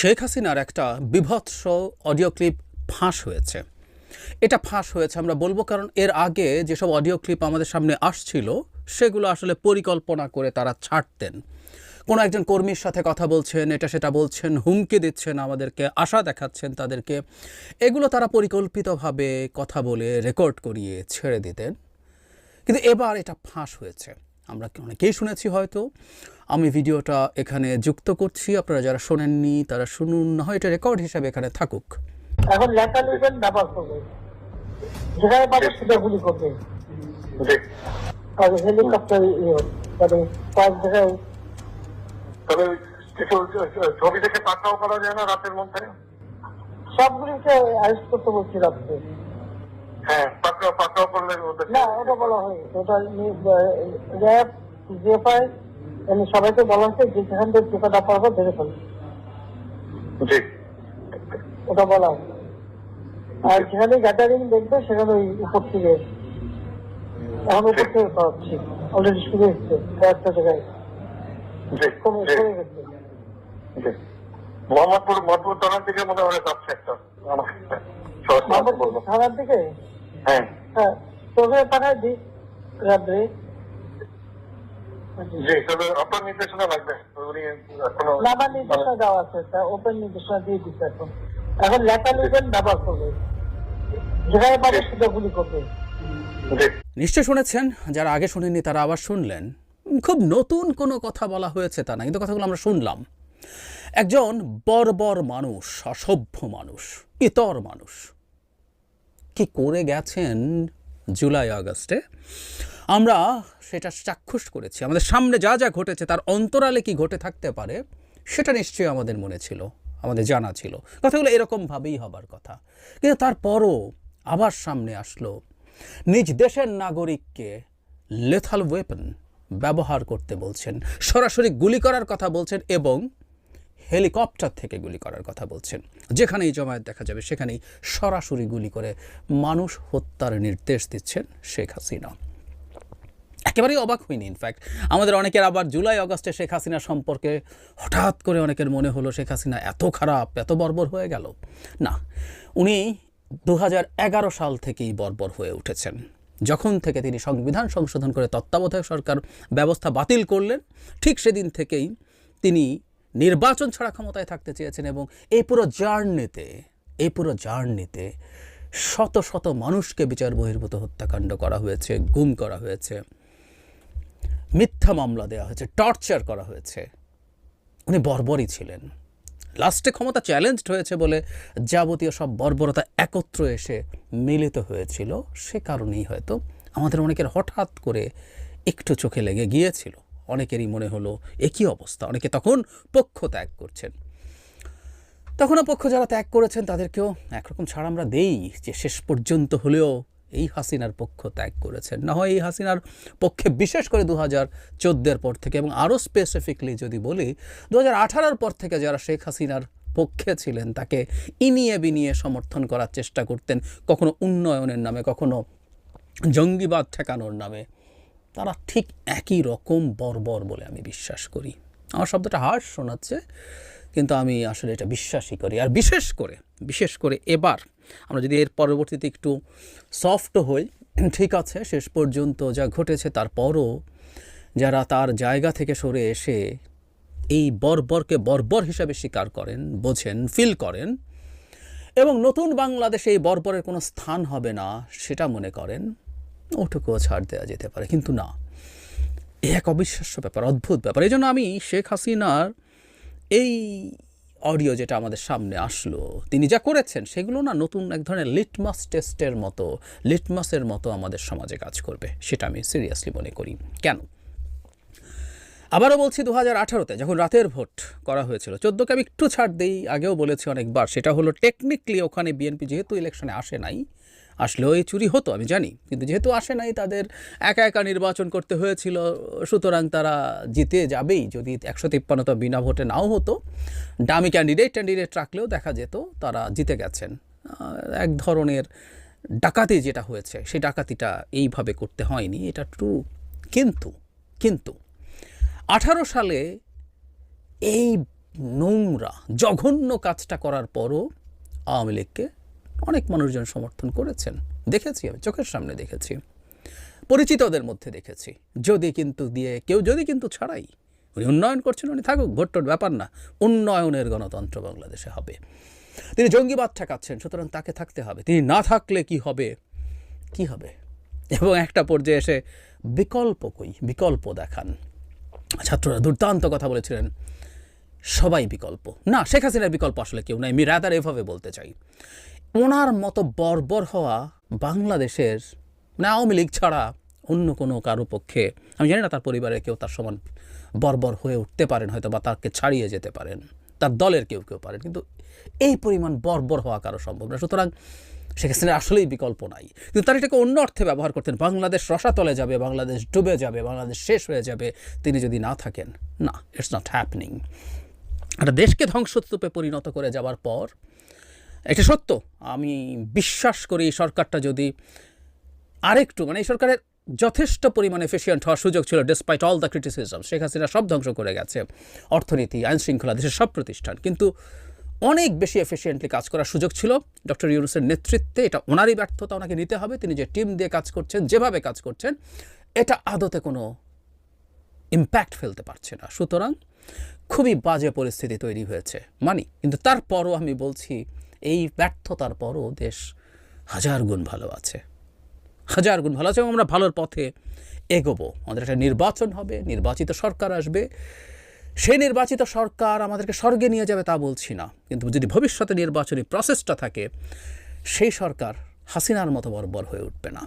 শেখ হাসিনার একটা বিভৎস অডিও ক্লিপ ফাঁস হয়েছে। এটা ফাঁস হয়েছে আমরা বলব কারণ এর আগে যেসব অডিও ক্লিপ আমাদের সামনে আসছিল, সেগুলো আসলে পরিকল্পনা করে তারা ছাড়তেন। কোনো একজন কর্মীর সাথে কথা বলছেন, এটা সেটা বলছেন, হুমকি দিচ্ছেন, আমাদেরকে আশা দেখাচ্ছেন তাদেরকে। এগুলো তারা পরিকল্পিতভাবে কথা বলে রেকর্ড করিয়ে ছেড়ে দিতেন। কিন্তু এবার এটা ফাঁস হয়েছে। আমরা অনেকেই শুনেছি হয়তো। আমি ভিডিওটা এখানে যুক্ত করছি। আপনারা যারা শোনেননি তারা শুনুন। না হয় এটা রেকর্ড হিসাবে এখানে থাকুক। এখন লেখা লিখবেন ব্যবহার করবে যেখানে পাবে সেটা গুলি করবে আর হেলিকপ্টার মানে কয়েক জায়গায় তবে কিছু ছবি দেখে পাঠাও করা যায় না রাতের মধ্যে? সবগুলিকে অ্যারেস্ট করতে বলছি রাত্রে। হ্যাঁ পাকড়াও পাকড়াও করলে না ওটা বলা হয়নি। ওটা র্যাব জিএফআই মানে সবাইকে বলা হয়েছে যে যেখান থেকে টিকাটা পারব ধরে ফেলবে জি। ওটা বলা আর যেখানে গ্যাদারিং দেখবে সেখানে ওই উপর থেকে এখন উপর থেকে পাচ্ছি অলরেডি শুরু হচ্ছে কয়েকটা জায়গায়। জি মোহাম্মদপুর থানার দিকে মনে হয় যাচ্ছে একটা। মোহাম্মদপুর থানার দিকে? হ্যাঁ। হ্যাঁ তোকে পাঠাই দিই রাত্রে। জি তবে আপনার নির্দেশনা লাগবে। উনি নির্দেশনা দেওয়া আছে ওপেন নির্দেশনা দিয়ে দিচ্ছে এখন। এখন লেখা লিখবেন ব্যবহার করবে। যেখানে পাবে সেটা গুলি করবে। নিশ্চয় শুনেছেন যারা আগে শুনেননি তারা আবার শুনলেন। খুব নতুন কোনো কথা বলা হয়েছে তা না কিন্তু কথাগুলো আমরা শুনলাম। একজন বর্বর মানুষ অসভ্য মানুষ ইতর মানুষ। কি করে গেছেন জুলাই আগস্টে? আমরা সেটা চাক্ষুষ করেছি। আমাদের সামনে যা যা ঘটেছে, তার অন্তরালে কি ঘটে থাকতে পারে, সেটা নিশ্চয়ই আমাদের মনে ছিল, আমাদের জানা ছিল। কথাগুলো এরকমভাবেই হবার কথা। কিন্তু তারপরও আবার সামনে আসলো, নিজ দেশের নাগরিককে লেথাল ওয়েপন ব্যবহার করতে বলছেন, সরাসরি গুলি করার কথা বলছেন এবং হেলিকপ্টার থেকে গুলি করার কথা বলছেন। যেখানেই জমায়েত দেখা যাবে, সেখানেই সরাসরি গুলি করে মানুষ হত্যার নির্দেশ দিচ্ছেন শেখ হাসিনা। একেবারেই অবাক হইনি ইনফ্যাক্ট আমাদের অনেকের আবার জুলাই, অগস্টে শেখ হাসিনা সম্পর্কে হঠাৎ করে অনেকের মনে হলো শেখ হাসিনা এত খারাপ, এত বর্বর হয়ে গেল। না, উনি দু হাজার এগারো সাল থেকেই বর্বর হয়ে উঠেছেন। যখন থেকে তিনি সংবিধান সংশোধন করে তত্ত্বাবধায়ক সরকার ব্যবস্থা বাতিল করলেন, ঠিক সেদিন থেকেই তিনি নির্বাচন ছাড়া ক্ষমতায় থাকতে চেয়েছেন এবং এই পুরো জার্নিতে এই পুরো জার্নিতে শত শত মানুষকে বিচার বহির্ভূত হত্যাকাণ্ড করা হয়েছে, গুম করা হয়েছে। মিথ্যা মামলা দেওয়া হয়েছে টর্চার করা হয়েছে। উনি বর্বরই ছিলেন। লাস্টে ক্ষমতা চ্যালেঞ্জড হয়েছে বলে যাবতীয় সব বর্বরতা একত্র এসে মিলিত হয়েছিল, সে কারণেই হয়তো আমাদের অনেকের হঠাৎ করে একটু চোখে লেগে গিয়েছিল। অনেকেরই মনে হলো একই অবস্থা, অনেকে তখন পক্ষ ত্যাগ করছেন। তখনও পক্ষ যারা ত্যাগ করেছেন তাদেরকেও একরকম ছাড় আমরা দেই যে শেষ পর্যন্ত হলেও এই হাসিনার পক্ষ ত্যাগ করেছেন। না হয় এই হাসিনার পক্ষে বিশেষ করে দু হাজার চোদ্দের পর থেকে এবং আরও স্পেসিফিকলি যদি বলি দু হাজার পর থেকে যারা শেখ হাসিনার পক্ষে ছিলেন, তাকে ইনিয়ে বিনিয়ে সমর্থন করার চেষ্টা করতেন, কখনো উন্নয়নের নামে, কখনো জঙ্গিবাদ ঠেকানোর নামে, তারা ঠিক একই রকম বর্বর বলে আমি বিশ্বাস করি। আমার শব্দটা হার্শ শোনাচ্ছে। কিন্তু আমি আসলে এটা বিশ্বাসই করি। আর বিশেষ করে বিশেষ করে এবার আমরা যদি এর পরবর্তীতে একটু সফট হই, ঠিক আছে, শেষ পর্যন্ত যা ঘটেছে তারপরও যারা তার জায়গা থেকে সরে এসে এই বর্বরকে বর্বর হিসাবে স্বীকার করেন, বোঝেন ফিল করেন এবং নতুন বাংলাদেশে এই বর্বরের কোনো স্থান হবে না, সেটা মনে করেন, ওটুকুও ছাড় দেওয়া যেতে পারে। কিন্তু না এক অবিশ্বাস্য ব্যাপার, অদ্ভুত ব্যাপার। এই জন্য আমি শেখ হাসিনার এই অডিও যেটা আমাদের সামনে আসলো, তিনি যা করেছেন সেগুলো না নতুন এক ধরনের লিটমাস টেস্টের মতো লিটমাসের মতো আমাদের সমাজে কাজ করবে, সেটা আমি সিরিয়াসলি মনে করি। কেন? আবারও বলছি দু হাজার আঠারোতে যখন রাতের ভোট করা হয়েছিল, চোদ্দোকে আমি একটু ছাড় দিই, আগেও বলেছি অনেকবার, সেটা হলো টেকনিক্যালি ওখানে বিএনপি যেহেতু ইলেকশনে আসে নাই আসলেও এই চুরি হতো, আমি জানি। কিন্তু যেহেতু আসে নাই, তাদের একা একা নির্বাচন করতে হয়েছিল, সুতরাং তারা জিতে যাবেই। যদি একশো তিপ্পান্নটা বিনা ভোটে নাও হতো ডামি ক্যান্ডিডেট ক্যান্ডিডেট রাখলেও দেখা যেত, তারা জিতে গেছেন। এক ধরনের ডাকাতি যেটা হয়েছে, সেই ডাকাতিটা এইভাবে করতে হয়নি, এটা ট্রু কিন্তু কিন্তু আঠারো সালে এই নোংরা, জঘন্য কাজটা করার পরও আওয়ামী লীগকে অনেক মানুষজন সমর্থন করেছেন। দেখেছি আমি, চোখের সামনে দেখেছি। পরিচিতদের মধ্যে দেখেছি। যদি কিন্তু দিয়ে, কেউ যদি কিন্তু ছাড়াই। উনি উন্নয়ন করছেন, উনি থাকুক, ভোটটোর ব্যাপার না। উন্নয়নের গণতন্ত্র বাংলাদেশে হবে। তিনি জঙ্গিবাদ ঠেকাচ্ছেন, সুতরাং তাকে থাকতে হবে। তিনি না থাকলে কি হবে? কি হবে? এবং একটা পর্যায়ে এসে বিকল্প কই? বিকল্প দেখান। ছাত্ররা দুর্দান্ত কথা বলেছিলেন। সবাই বিকল্প। না, শেখ হাসিনার বিকল্প আসলে কেউ নাই। আমি রাদার এভাবে বলতে চাই। ওনার মতো বর্বর হওয়া বাংলাদেশের মানে আওয়ামী লীগ ছাড়া অন্য কোনো কারও পক্ষে, আমি জানি না তার পরিবারের কেউ তার সমান বর্বর হয়ে উঠতে পারেন হয়তো বা তাকে ছাড়িয়ে যেতে পারেন, তার দলের কেউ কেউ পারেন, কিন্তু এই পরিমাণ বর্বর হওয়া কারও সম্ভব না। সুতরাং হাসিনার আসলেই বিকল্প নাই। কিন্তু তার এটাকে অন্য অর্থে ব্যবহার করতেন, বাংলাদেশ রসাতলে যাবে, বাংলাদেশ ডুবে যাবে, বাংলাদেশ শেষ হয়ে যাবে, তিনি যদি না থাকেন, না ইটস নট হ্যাপনিং একটা দেশকে ধ্বংসস্তূপে পরিণত করে যাওয়ার পর এটা সত্য। আমি বিশ্বাস করি সরকারটা যদি আরেকটু মানে এই সরকারের যথেষ্ট পরিমাণে এফিসিয়েন্ট হওয়ার সুযোগ ছিল despite all the criticism Sheikh Hasina সব ধ্বংস করে গেছে, অর্থনীতি, আইন শৃঙ্খলা, দেশের সব প্রতিষ্ঠান। কিন্তু অনেক বেশি এফিসিয়েন্টলি কাজ করার সুযোগ ছিল। ডক্টর ইউনুসের নেতৃত্বে এটা ওনারই ব্যর্থতা, ওনাকে নিতে হবে। তিনি যে টিম দিয়ে কাজ করছেন, যেভাবে কাজ করছেন, এটা আদতে কোনো ইম্প্যাক্ট ফেলতে পারছে না। সুতরাং খুবই বাজে পরিস্থিতি তৈরি হয়েছে। মানি, কিন্তু তারপরও আমি বলছি এই ব্যর্থতার পরও দেশ হাজার গুণ ভালো আছে। হাজার গুণ ভালো আছে এবং আমরা ভালোর পথে এগোবো। আমাদের একটা নির্বাচন হবে, নির্বাচিত সরকার আসবে। সেই নির্বাচিত সরকার আমাদেরকে স্বর্গে নিয়ে যাবে তা বলছি না। কিন্তু যদি ভবিষ্যতে নির্বাচনী প্রসেসটা থাকে, সেই সরকার হাসিনার মতো বর্বর হয়ে উঠবে না।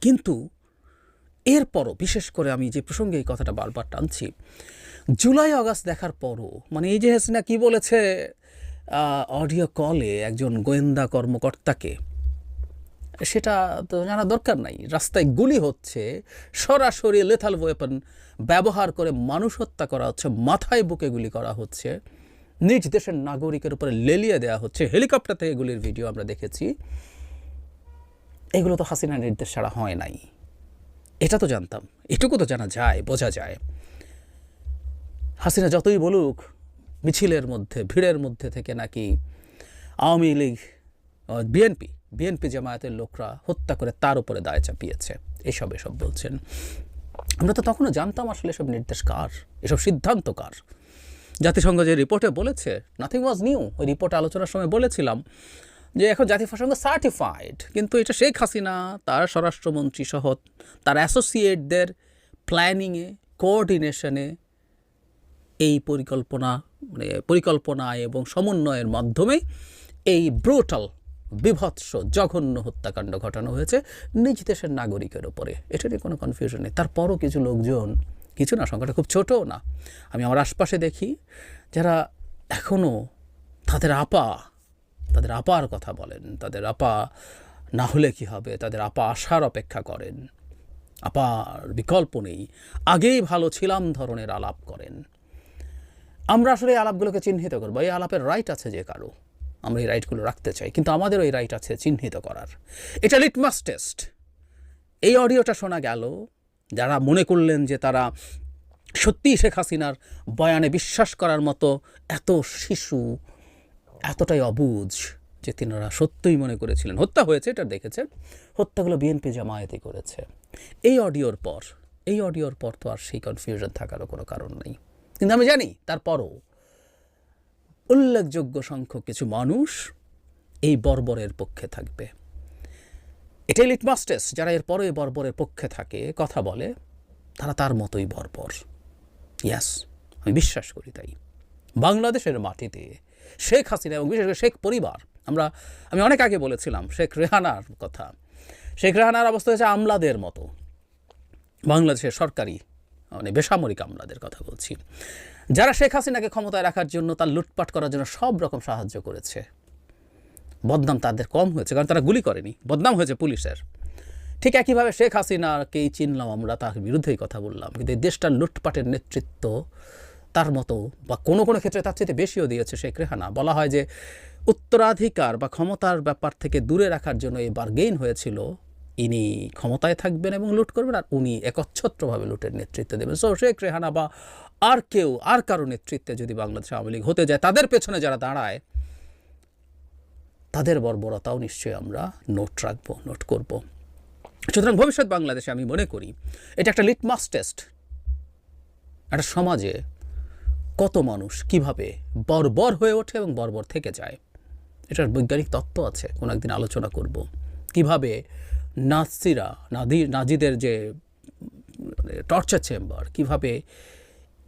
কিন্তু এরপরও, বিশেষ করে আমি যে প্রসঙ্গে এই কথাটা বারবার টানছি, জুলাই আগস্ট দেখার পরও মানে এই যে হাসিনা কি বলেছে অডিও কলে একজন গোয়েন্দা কর্মকর্তাকে। সেটা তো জানা দরকার নাই। রাস্তায় গুলি হচ্ছে, সরাসরি লেথাল ওয়েপন ব্যবহার করে মানুষ হত্যা করা হচ্ছে, মাথায় বুকে গুলি করা হচ্ছে। নিজ দেশের নাগরিকের উপরে লেলিয়ে দেওয়া হচ্ছে। হেলিকপ্টার থেকে গুলির ভিডিও আমরা দেখেছি। এগুলো তো হাসিনা নির্দেশ ছাড়া হয় নাই। এটা তো জানতাম। এটুকু তো জানা যায়, বোঝা যায়। হাসিনা যতই বলুক মিছিলের মধ্যে, ভিড়ের মধ্যে থেকে নাকি আওয়ামী লীগ বিএনপি বিএনপি জামায়াতের লোকরা হত্যা করে তার উপরে দায় চাপিয়েছে। এসব এসব বলছেন। আমরা তো তখনও জানতাম আসলে এসব নির্দেশ কার, এসব সিদ্ধান্ত কার। জাতিসংঘ যে রিপোর্টে বলেছে নাথিং ওয়াজ নিউ ওই রিপোর্ট আলোচনার সময় বলেছিলাম যে এখন জাতিসংঘ সার্টিফাইড কিন্তু এটা শেখ হাসিনা, তার স্বরাষ্ট্রমন্ত্রী সহ তার অ্যাসোসিয়েটদের প্ল্যানিংয়ে কোঅর্ডিনেশনে এই পরিকল্পনা মানে পরিকল্পনায় এবং সমন্বয়ের মাধ্যমে এই ব্রুটাল, বিভৎস, জঘন্য হত্যাকাণ্ড ঘটানো হয়েছে নিজ দেশের নাগরিকের ওপরে এটা নিয়ে কোনো কনফিউশন নেই। তারপরও কিছু লোকজন, কিছু না, সংখ্যাটা খুব ছোটও না। আমি আমার আশপাশে দেখি, যারা এখনও তাদের আপা, তাদের আপার কথা বলেন, তাদের আপা না হলে কি হবে, তাদের আপা আসার অপেক্ষা করেন, আপার বিকল্প নেই। আগেই ভালো ছিলাম ধরনের আলাপ করেন। আমরা আসলে এই আলাপগুলোকে চিহ্নিত করব। এই আলাপের রাইট আছে যে কারও। আমরা এই রাইটগুলো রাখতে চাই, কিন্তু আমাদেরও এই রাইট আছে চিহ্নিত করার। এটা লিটমাস টেস্ট এই অডিওটা শোনা গেল, যারা মনে করলেন যে তারা সত্যিই শেখ হাসিনার বয়ানে বিশ্বাস করার মতো এত শিশু, এতটাই অবুঝ যে তিনারা সত্যই মনে করেছিলেন, হত্যা হয়েছে, এটা দেখেছেন? হত্যাগুলো বিএনপি জামায়াতই করেছে। এই অডিওর পর, এই অডিওর পর তো আর সেই কনফিউশন থাকারও কোনো কারণ নেই। কিন্তু আমি জানি, তারপরও উল্লেখযোগ্য সংখ্যক কিছু মানুষ এই বর্বরের পক্ষে থাকবে। এটাই লিটমাস টেস্ট যারা এর পরে বর্বরের পক্ষে থাকে, কথা বলে, তারা তার মতোই বর্বর। ইয়াস আমি বিশ্বাস করি তাই। বাংলাদেশের মাটিতে শেখ হাসিনা এবং বিশেষ করে শেখ পরিবার, আমরা, আমি অনেক আগে বলেছিলাম, শেখ রেহানার কথা। শেখ রেহানার অবস্থা হয়েছে আমলাদের মতো। বাংলাদেশের সরকারি মানে বেসামরিক আমলাদের কথা বলছি। যারা শেখ হাসিনাকে ক্ষমতায় রাখার জন্য তার লুটপাট করার জন্য সব রকম সাহায্য করেছে। বদনাম তাদের কম হয়েছে, কারণ তারা গুলি করেনি। বদনাম হয়েছে পুলিশের। ঠিক একইভাবে শেখ হাসিনাকেই চিনলাম আমরা, তার বিরুদ্ধেই কথা বললাম। কিন্তু এই দেশটার লুটপাটের নেতৃত্ব তার মতো বা কোনো কোনো ক্ষেত্রে তার চেয়ে বেশিও দিয়েছে শেখ রেহানা। বলা হয় যে উত্তরাধিকার বা ক্ষমতার ব্যাপার থেকে দূরে রাখার জন্য এই বার্গেইন হয়েছিল ইনি ক্ষমতায় থাকবেন এবং লুট করবেন আর উনি একচ্ছত্রভাবে লুটের নেতৃত্ব দেবেন। সো শেখ রেহানা বা আর কেউ, আর কারও নেতৃত্বে যদি বাংলাদেশ আওয়ামী লীগ হতে যায়, তাদের পেছনে যারা দাঁড়ায়, তাদের বর্বরতাও নিশ্চয়ই আমরা নোট রাখব নোট করব। সুতরাং ভবিষ্যৎ বাংলাদেশে আমি মনে করি, এটা একটা লিটমাস টেস্ট একটা সমাজে কত মানুষ কীভাবে বর্বর হয়ে ওঠে এবং বর্বর থেকে যায়, এটার বৈজ্ঞানিক তত্ত্ব আছে, কোনো একদিন আলোচনা করব। কীভাবে নাজিরা নাদি, নাজিদের যে টর্চার চেম্বার, কীভাবে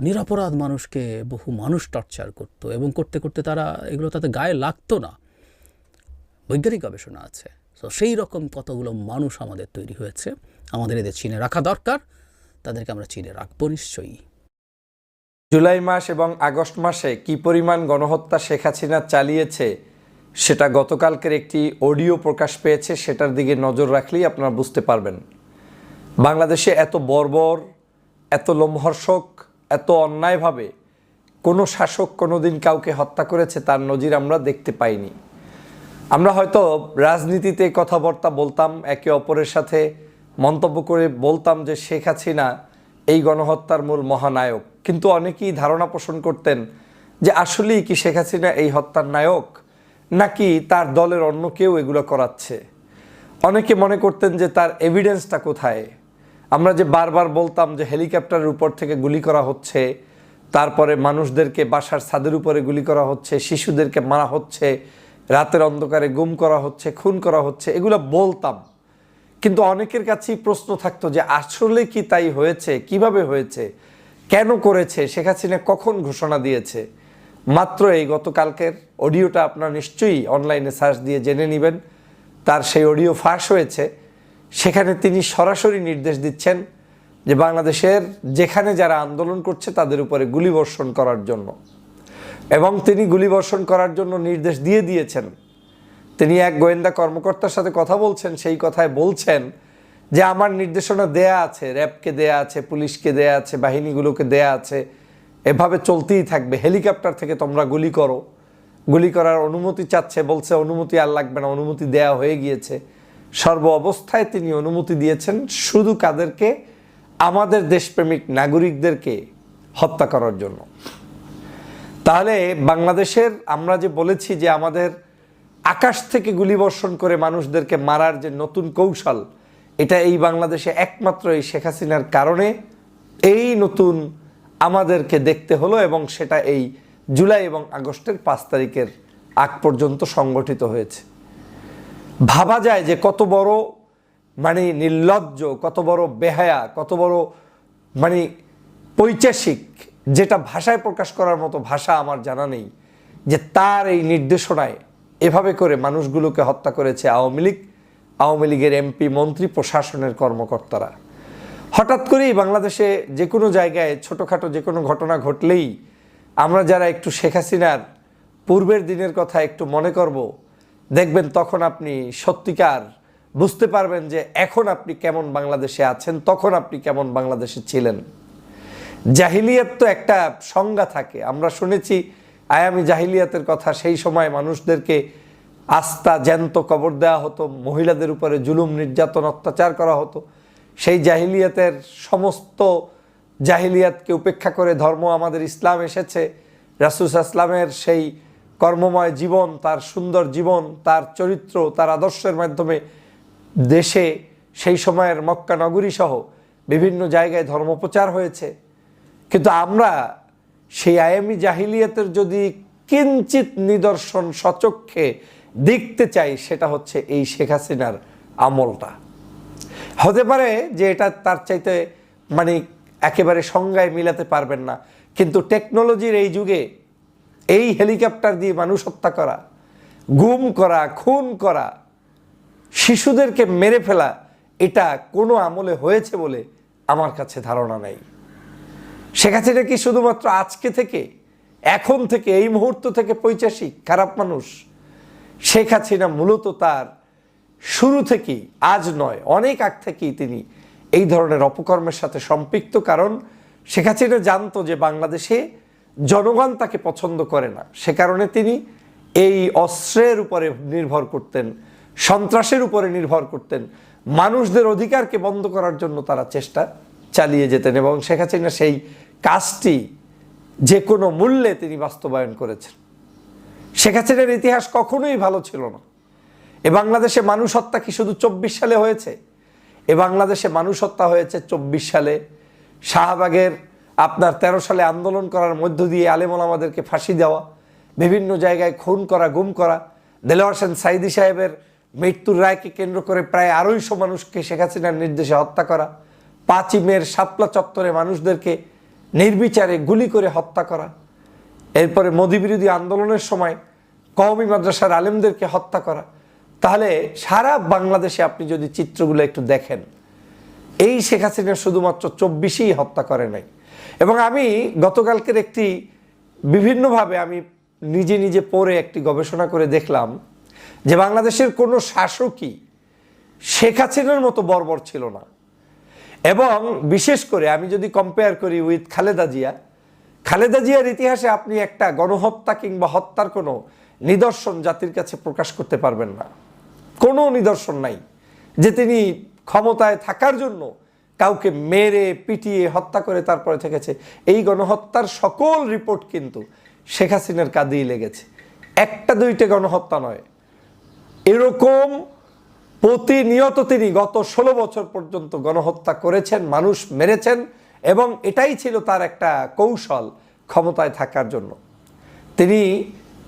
নিরপরাধ মানুষকে বহু মানুষ টর্চার করতো এবং করতে করতে তারা এগুলো তাদের গায়ে লাগতো না। বৈজ্ঞানিক গবেষণা আছে। তো সেই রকম কতগুলো মানুষ আমাদের তৈরি হয়েছে। আমাদের এদের চিনে রাখা দরকার। তাদেরকে আমরা চিনে রাখব নিশ্চয়ই। জুলাই মাস এবং আগস্ট মাসে কি পরিমাণ গণহত্যা শেখ হাসিনা চালিয়েছে? সেটা গতকালকের একটি অডিও প্রকাশ পেয়েছে, সেটার দিকে নজর রাখলেই আপনারা বুঝতে পারবেন। বাংলাদেশে এত বর্বর, এত লোমহর্ষক, এত অন্যায়ভাবে কোনো শাসক কোনোদিন কাউকে হত্যা করেছে তার নজির আমরা দেখতে পাইনি। আমরা হয়তো রাজনীতিতে কথাবার্তা বলতাম, একে অপরের সাথে মন্তব্য করে বলতাম যে শেখ হাসিনা এই গণহত্যার মূল মহানায়ক। কিন্তু অনেকেই ধারণা পোষণ করতেন যে আসলেই কি শেখ হাসিনা এই হত্যার নায়ক? নাকি তার দলের অন্য কেউ এগুলো করাচ্ছে? অনেকে মনে করতেন যে তার এভিডেন্সটা কোথায়? আমরা যে বারবার বলতাম যে হেলিকপ্টারের উপর থেকে গুলি করা হচ্ছে, তারপরে মানুষদেরকে বাসার ছাদের উপরে গুলি করা হচ্ছে, শিশুদেরকে মারা হচ্ছে, রাতের অন্ধকারে গুম করা হচ্ছে, খুন করা হচ্ছে, এগুলো বলতাম। কিন্তু অনেকের কাছেই প্রশ্ন থাকতো যে আসলে কি তাই হয়েছে? কীভাবে হয়েছে? কেন করেছে? শেখ হাসিনা কখন ঘোষণা দিয়েছে? মাত্র এই গতকালকের অডিওটা আপনারা নিশ্চয়ই অনলাইনে সার্চ দিয়ে জেনে নেবেন। তার সেই অডিও ফাঁস হয়েছে। সেখানে তিনি সরাসরি নির্দেশ দিচ্ছেন যে বাংলাদেশের যেখানে যারা আন্দোলন করছে তাদের উপরে গুলিবর্ষণ করার জন্য। এবং তিনি গুলিবর্ষণ করার জন্য নির্দেশ দিয়ে দিয়েছেন। তিনি এক গোয়েন্দা কর্মকর্তার সাথে কথা বলছেন, সেই কথায় বলছেন যে আমার নির্দেশনা দেয়া আছে, র্যাবকে দেয়া আছে, পুলিশকে দেয়া আছে, বাহিনীগুলোকে দেয়া আছে। এভাবে চলতেই থাকবে। হেলিকপ্টার থেকে তোমরা গুলি করো। গুলি করার অনুমতি চাচ্ছে, বলছে অনুমতি আর লাগবে না, অনুমতি দেয়া হয়ে গিয়েছে। সর্ব অবস্থায় তিনি অনুমতি দিয়েছেন, শুধু কাদেরকে? আমাদের দেশপ্রেমিক নাগরিকদেরকে হত্যা করার জন্য। তাহলে বাংলাদেশের আমরা যে বলেছি যে আমাদের আকাশ থেকে গুলিবর্ষণ করে মানুষদেরকে মারার যে নতুন কৌশল, এটা এই বাংলাদেশে একমাত্র এই শেখ হাসিনার কারণে, এই নতুন আমাদেরকে দেখতে হলো এবং সেটা এই জুলাই এবং আগস্টের পাঁচ তারিখের আগ পর্যন্ত সংগঠিত হয়েছে। ভাবা যায় যে কত বড় মানে নির্লজ্জ, কত বড় বেহায়া, কত বড় মানে পৈচাসিক যেটা ভাষায় প্রকাশ করার মতো ভাষা আমার জানা নেই, যে তার এই নির্দেশনায় এভাবে করে মানুষগুলোকে হত্যা করেছে আওয়ামী লীগ, আওয়ামী লীগের এমপি, মন্ত্রী, প্রশাসনের কর্মকর্তারা। হঠাৎ করেই বাংলাদেশে যে কোনো জায়গায় ছোটোখাটো যে কোনো ঘটনা ঘটলেই আমরা যারা একটু শেখ হাসিনার পূর্বের দিনের কথা একটু মনে করব, দেখবেন তখন আপনি সত্যিকার বুঝতে পারবেন যে এখন আপনি কেমন বাংলাদেশে আছেন, তখন আপনি কেমন বাংলাদেশে ছিলেন। জাহিলিয়াত তো একটা সংজ্ঞা থাকে। আমরা শুনেছি, আয়ামি জাহিলিয়াতের কথা, সেই সময় মানুষদেরকে আস্থা জ্যান্ত কবর দেওয়া হতো, মহিলাদের উপরে জুলুম, নির্যাতন, অত্যাচার করা হতো। সেই জাহিলিয়াতের সমস্ত জাহিলিয়াতকে উপেক্ষা করে ধর্ম আমাদের ইসলাম এসেছে। রাসুস ইসলামের সেই কর্মময় জীবন, তার সুন্দর জীবন, তার চরিত্র, তার আদর্শের মাধ্যমে দেশে সেই সময়ের মক্কা নগরী সহ বিভিন্ন জায়গায় ধর্মপ্রচার হয়েছে। কিন্তু আমরা সেই আয়ামি জাহিলিয়াতের যদি কিঞ্চিত নিদর্শন, সচক্ষে দেখতে চাই, সেটা হচ্ছে এই শেখ হাসিনার আমলটা। হতে পারে যে এটা তার চাইতে মানে একেবারে সংজ্ঞায় মিলাতে পারবেন না। কিন্তু টেকনোলজির এই যুগে এই হেলিকপ্টার দিয়ে মানুষ হত্যা করা, গুম করা, খুন করা, শিশুদেরকে মেরে ফেলা, এটা কোনো আমলে হয়েছে বলে আমার কাছে ধারণা নেই। শেখ হাসিনা কি শুধুমাত্র আজকে থেকে, এখন থেকে, এই মুহূর্ত থেকে পৈচাসিক, খারাপ মানুষ? শেখ হাসিনা মূলত তার শুরু থেকেই, আজ নয়, অনেক আগ থেকেই তিনি এই ধরনের অপকর্মের সাথে সম্পৃক্ত। কারণ শেখ হাসিনা জানতো যে বাংলাদেশে জনগণ তাকে পছন্দ করে না। সে কারণে তিনি এই অস্ত্রের উপরে নির্ভর করতেন, সন্ত্রাসের উপরে নির্ভর করতেন। মানুষদের অধিকারকে বন্ধ করার জন্য তারা চেষ্টা চালিয়ে যেতেন এবং শেখ হাসিনা সেই কাজটি যে কোনো মূল্যে তিনি বাস্তবায়ন করেছেন। শেখ হাসিনার ইতিহাস কখনোই ভালো ছিল না। এ বাংলাদেশে মানুষ হত্যা কি শুধু চব্বিশ সালে হয়েছে? এ বাংলাদেশে মানুষ হত্যা হয়েছে চব্বিশ সালে। শাহবাগের আপনার তেরো সালে আন্দোলন করার মধ্য দিয়ে আলেমল আমাদেরকে ফাঁসি দেওয়া, বিভিন্ন জায়গায় খুন করা, গুম করা। দেলোয়ার সেন সাইদি সাহেবের মৃত্যুর রায়কে কেন্দ্র করে প্রায় আড়াইশো মানুষকে শেখ হাসিনার নির্দেশে হত্যা করা, পাঁচই মের শাপলা চত্বরে মানুষদেরকে নির্বিচারে গুলি করে হত্যা করা। এরপরে মোদী বিরোধী আন্দোলনের সময় কওমি মাদ্রাসার আলেমদেরকে হত্যা করা। তাহলে সারা বাংলাদেশে আপনি যদি চিত্রগুলো একটু দেখেন, এই শেখ হাসিনা শুধুমাত্র চব্বিশেই হত্যা করে নাই। এবং আমি গতকালকের একটি বিভিন্নভাবে আমি নিজে নিজে পড়ে একটি গবেষণা করে দেখলাম যে বাংলাদেশের কোনো শাসকই শেখ হাসিনার মতো বর্বর ছিল না। এবং বিশেষ করে আমি যদি কম্পেয়ার করি উইথ খালেদা জিয়া, খালেদা জিয়ার ইতিহাসে আপনি একটা গণহত্যা কিংবা হত্যার কোনো নিদর্শন জাতির কাছে প্রকাশ করতে পারবেন না। কোনো নিদর্শন নাই যে তিনি ক্ষমতায় থাকার জন্য কাউকে মেরে, পিটিয়ে, হত্যা করে তারপরে থেকেছে। এই গণহত্যার সকল রিপোর্ট কিন্তু শেখ হাসিনার কাঁদেই লেগেছে। একটা দুইটা গণহত্যা নয়। এরকম প্রতিনিয়ত তিনি গত ষোলো বছর পর্যন্ত গণহত্যা করেছেন, মানুষ মেরেছেন এবং এটাই ছিল তার একটা কৌশল ক্ষমতায় থাকার জন্য। তিনি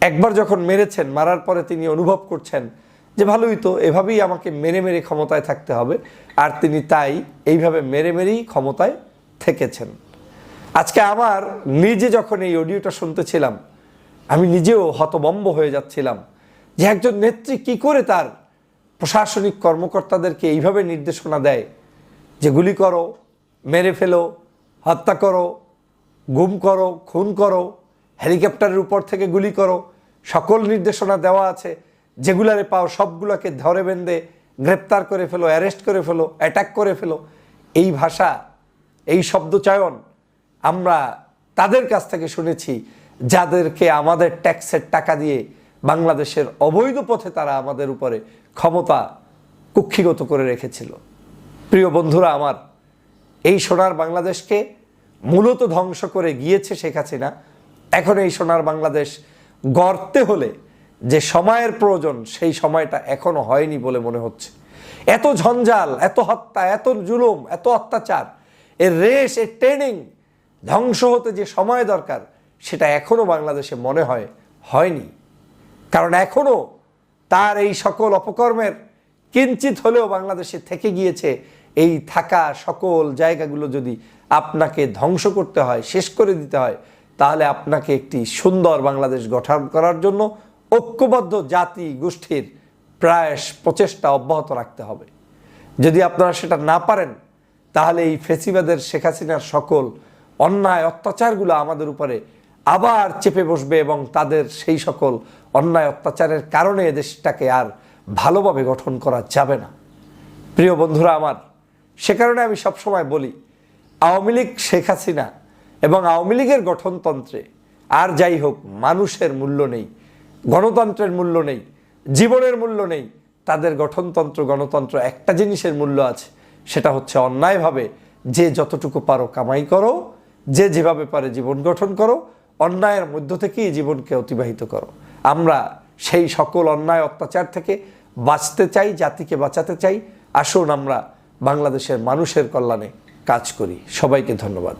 একবার যখন মেরেছেন, মারার পরে তিনি অনুভব করছেন যে ভালোই তো, এভাবেই আমাকে মেরে মেরে ক্ষমতায় থাকতে হবে। আর তিনি তাই এইভাবে মেরে মেরেই ক্ষমতায় থেকেছেন। আজকে আমার নিজে যখন এই অডিওটা শুনতেছিলাম আমি নিজেও হতবম্ব হয়ে যাচ্ছিলাম যে একজন নেত্রী কি করে তার প্রশাসনিক কর্মকর্তাদেরকে এইভাবে নির্দেশনা দেয় যে গুলি করো, মেরে ফেলো, হত্যা করো, গুম করো, খুন করো, হেলিকপ্টারের উপর থেকে গুলি করো, সকল নির্দেশনা দেওয়া আছে। যেগুলারে পাও সবগুলোকে ধরে বেঁধে গ্রেপ্তার করে ফেলো, অ্যারেস্ট করে ফেলো, অ্যাটাক করে ফেলো, এই ভাষা, এই শব্দচয়ন আমরা তাদের কাছ থেকে শুনেছি, যাদেরকে আমাদের ট্যাক্সের টাকা দিয়ে বাংলাদেশের অবৈধ পথে তারা আমাদের উপরে ক্ষমতা কুক্ষিগত করে রেখেছিল। প্রিয় বন্ধুরা আমার, এই সোনার বাংলাদেশকে মূলত ধ্বংস করে গিয়েছে শেখ হাসিনা। এখন এই সোনার বাংলাদেশ গড়তে হলে যে সময়ের প্রয়োজন, সেই সময়টা এখনও হয়নি বলে মনে হচ্ছে। এত ঝঞ্ঝাল, এত হত্যা, এত জুলুম, এত অত্যাচার, এর রেস এর ট্রেনিং ধ্বংস হতে যে সময় দরকার, সেটা এখনও বাংলাদেশে মনে হয় হয়নি। কারণ এখনও তার এই সকল অপকর্মের কিঞ্চিত হলেও বাংলাদেশে থেকে গিয়েছে, এই থাকা সকল জায়গাগুলো যদি আপনাকে ধ্বংস করতে হয়, শেষ করে দিতে হয়, তাহলে আপনাকে একটি সুন্দর বাংলাদেশ গঠন করার জন্য ঐক্যবদ্ধ জাতি গোষ্ঠীর প্রয়াস, প্রচেষ্টা অব্যাহত রাখতে হবে। যদি আপনারা সেটা না পারেন, তাহলে এই ফেসিবাদের, শেখ হাসিনার সকল অন্যায় অত্যাচারগুলো আমাদের উপরে আবার চেপে বসবে এবং তাদের সেই সকল অন্যায় অত্যাচারের কারণে দেশটাকে আর ভালোভাবে গঠন করা যাবে না। প্রিয় বন্ধুরা আমার, সে কারণে আমি সবসময় বলি, আওয়ামী লীগ, শেখ হাসিনা এবং আওয়ামী লীগের গঠনতন্ত্রে আর যাই হোক, মানুষের মূল্য নেই। গণতন্ত্রের মূল্য নেই, জীবনের মূল্য নেই, তাদের গঠনতন্ত্র, গণতন্ত্র একটা জিনিসের মূল্য আছে, সেটা হচ্ছে অন্যায়ভাবে যে যতটুকু পারো কামাই করো, যে যেভাবে পারে জীবন গঠন করো, অন্যায়ের মধ্য থেকেই জীবনকে অতিবাহিত করো। আমরা সেই সকল অন্যায় অত্যাচার থেকে বাঁচতে চাই, জাতিকে বাঁচাতে চাই। আসুন আমরা বাংলাদেশের মানুষের কল্যাণে কাজ করি। সবাইকে ধন্যবাদ।